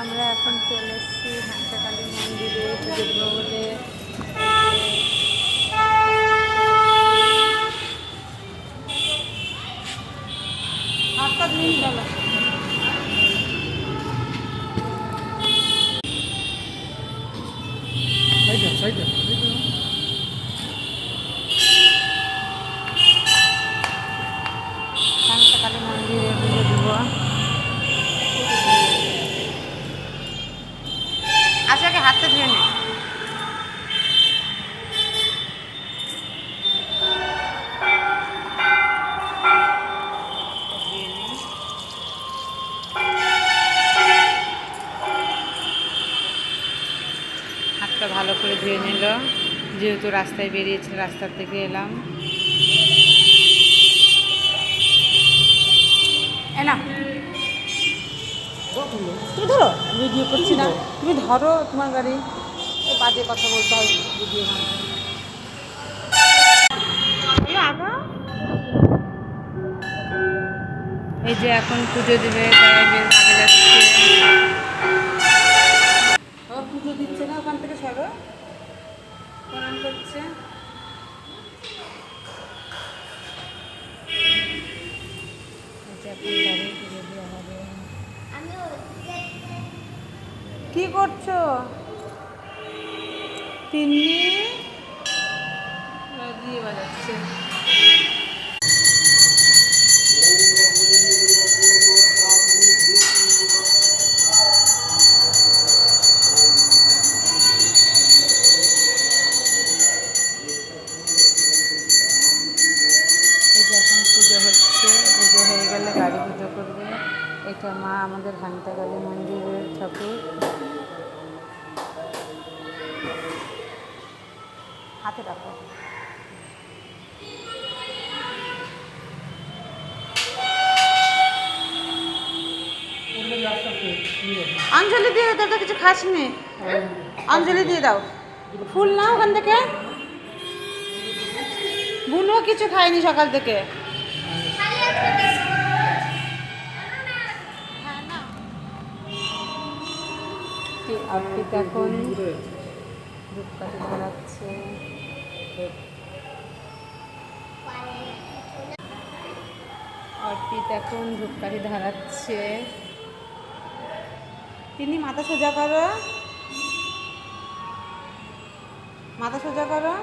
আমরা এখন চলে এসেছি হাঁসাকালী মন্দিরে পুজো বলে করে ধুয়ে নিল। যেহেতু রাস্তায় বেরিয়েছে রাস্তার থেকে এলাম। এ না তুমি ধরো ভিডিও করছি না। তুমি ধরো তোমার গাড়ি। বাজে কথা বলতে হয় ভিডিও এই যে এখন পুজো দেবে তারা আগে যাচ্ছে। পুজো দিচ্ছে না ওখান থেকে সরো। প্রণাম করছে হবে। কি করছ? তিন্নি? দিয়ে বাজাচ্ছে এটা মা আমাদের ঘান্টাকালী মন্দিরের ঠাকুর। হাতে রাখো। অঞ্জলি দিয়ে দাও তো কিছু খাস নি? অঞ্জলি দিয়ে দাও। ফুল নাও ওখান থেকে। বুনো কিছু খায়নি সকাল থেকে। অর্পিত এখন ধূপকাঠি ধরাচ্ছে অর্পিত এখন ধূপকাঠি ধরাচ্ছে। তিনি মাথা সোজা করো। মাথা সোজা করো।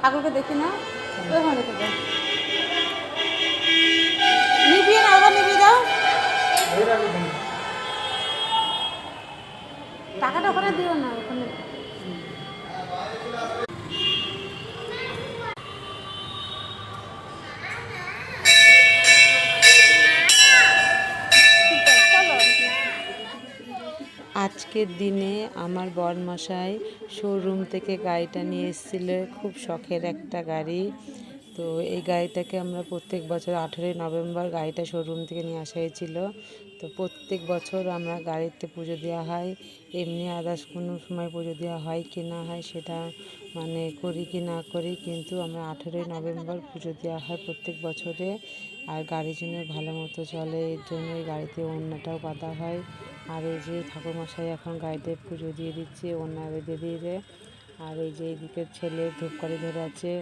ঠাকুরকে দেখি না? ওখানে দেখে আজকের দিনে আমার বরমশাই শোরুম থেকে গাড়িটা নিয়ে এসেছিল, খুব শখের একটা গাড়ি। তো এই গাড়িটাকে আমরা প্রত্যেক বছর আঠেরোই নভেম্বর গাড়িটা শোরুম থেকে নিয়ে আসা হয়েছিল। তো প্রত্যেক বছর আমরা গাড়িতে পুজো দেওয়া হয়। এমনি আদার্স কোনো সময় পুজো দেওয়া হয় কি না হয় সেটা মানে করি কি না করি, কিন্তু আমরা আঠেরোই নভেম্বর পুজো দেওয়া হয় প্রত্যেক বছরে। আর গাড়ির জন্য ভালো মতো চলে, এর জন্য এই গাড়িতে অন্যটাও বাঁধা হয়। আর এই যে ঠাকুরমশাই এখন গাড়িতে পুজো দিয়ে দিচ্ছে ওনা দিয়ে দেয় আর এই যে এইদিকে ছেলে ধূপকাঠি ধরে আছে,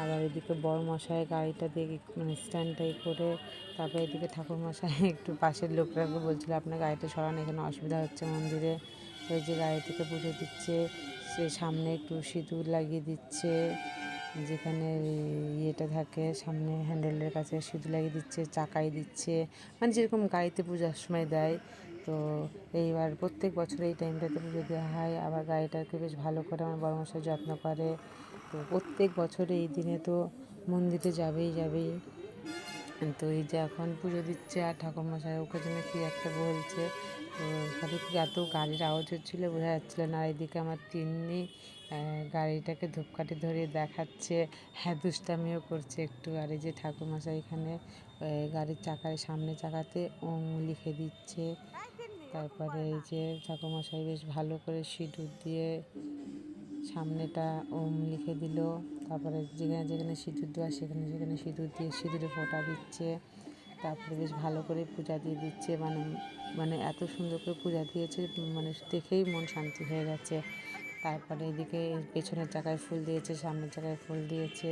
আবার এদিকে বড় মশাই গাড়িটা দিয়ে মানে স্ট্যান্ডটাই করে, তারপরে এদিকে ঠাকুর মশাই একটু পাশের লোকরাকে বলছিল, আপনার গাড়িটা সরান, এখানে অসুবিধা হচ্ছে মন্দিরে। ওই যে গাড়ি থেকে পুজো দিচ্ছে, সে সামনে একটু সিঁদুর লাগিয়ে দিচ্ছে, যেখানে ইয়েটা থাকে, সামনে হ্যান্ডেলের কাছে সিঁদুর লাগিয়ে দিচ্ছে, চাকাই দিচ্ছে। মানে যেরকম গাড়িতে পূজার সময় দেয় তো এইবার প্রত্যেক বছর এই টাইমটাতে পুজো দেওয়া হয়। আবার গাড়িটাকে বেশ ভালো করে আমার বড় মশাই যত্ন করে। তো প্রত্যেক বছর এই দিনে তো মন্দিরে যাবেই যাবেই। তো এই যে এখন পুজো দিচ্ছে আর ঠাকুরমশাই ওকে জন্য কী একটা বলছে, তো খালি এত গাড়ির আওয়াজ হচ্ছিল বোঝা যাচ্ছিল না। এদিকে আমার তিন্নি গাড়িটাকে ধূপকাঠি ধরিয়ে দেখাচ্ছে। হ্যাঁ দুষ্টামিও করছে একটু। আর এই যে ঠাকুরমশাই এখানে গাড়ির চাকার সামনে চাকাতে ওম লিখে দিচ্ছে। তারপরে এই যে ঠাকুরমশাই বেশ ভালো করে সিঁদুর দিয়ে সামনেটা ওম লিখে দিল। তারপরে যেখানে যেখানে সিঁদুর দেওয়া, সেখানে সেখানে সিঁদুর দিয়ে সিঁদুরে ফোঁটা দিচ্ছে। তারপরে বেশ ভালো করে পূজা দিয়ে দিচ্ছে। মানে মানে এত সুন্দর করে পূজা দিয়েছে মানে দেখেই মন শান্তি হয়ে গেছে। তারপরে এদিকে পেছনের চাকায় ফুল দিয়েছে, সামনের চাকায় ফুল দিয়েছে।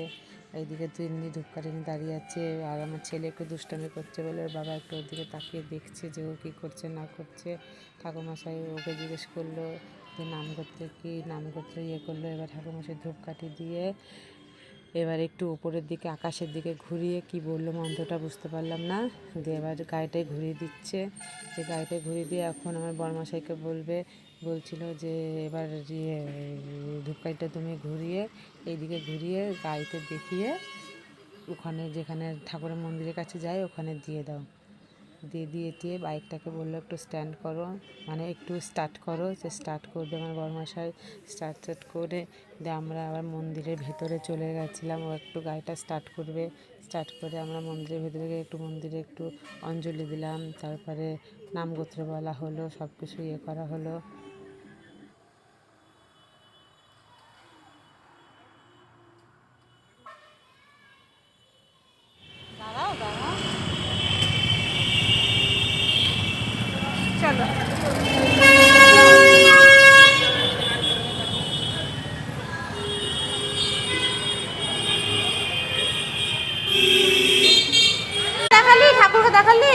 এইদিকে তিন্নি ধূপকাঠি নিয়ে দাঁড়িয়ে আছে আর আমার ছেলে একটু দুষ্টামি করছে বলে ওর বাবা একটু ওর দিকে তাকিয়ে দেখছে যে ও কী করছে, না করছে। ঠাকুরমশাই ওকে জিজ্ঞেস করল যে নাম করতে কি? নাম করতে ইয়ে করল। এবার ঠাকুরমশাই ধূপকাঠি দিয়ে এবার একটু উপরের দিকে, আকাশের দিকে ঘুরিয়ে কি বলল মন্ত্রটা বুঝতে পারলাম না। দিয়ে এবার গাড়িটাই ঘুরিয়ে দিচ্ছে। যে গাড়িটাই ঘুরিয়ে দিয়ে এখন আমার বর্মাশাইকে বলবে, বলছিল যে এবার ইয়ে ধূপকাঠিটা তুমি ঘুরিয়ে এইদিকে ঘুরিয়ে গাড়িতে দেখিয়ে ওখানে যেখানে ঠাকুরের মন্দিরের কাছে যায় ওখানে দিয়ে দাও। দিয়ে দিয়ে দিয়ে বাইকটাকে বলল, একটু স্ট্যান্ড করো। মানে একটু স্টার্ট করো, যে স্টার্ট করবে আমার বড়মশাই স্টার্ট স্টার্ট করে দিয়ে আমরা আবার মন্দিরের ভেতরে চলে গেছিলাম। ও একটু গাড়িটা স্টার্ট করবে। স্টার্ট করে আমরা মন্দিরের ভেতরে গিয়ে একটু মন্দিরে একটু অঞ্জলি দিলাম। তারপরে নামগোত্র বলা হলো সব কিছু ইয়ে করা হলো। দেখালি?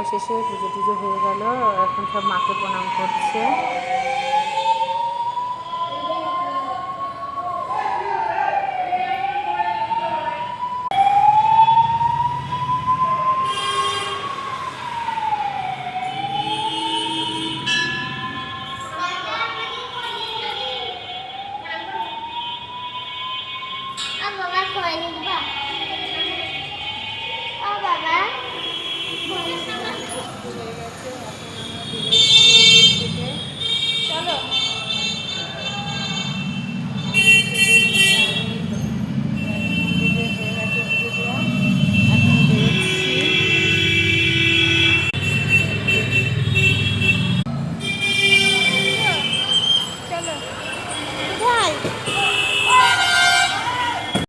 সবশেষে পুজো টুজো হয়ে গেল। এখন সব মাকে প্রণাম করছে।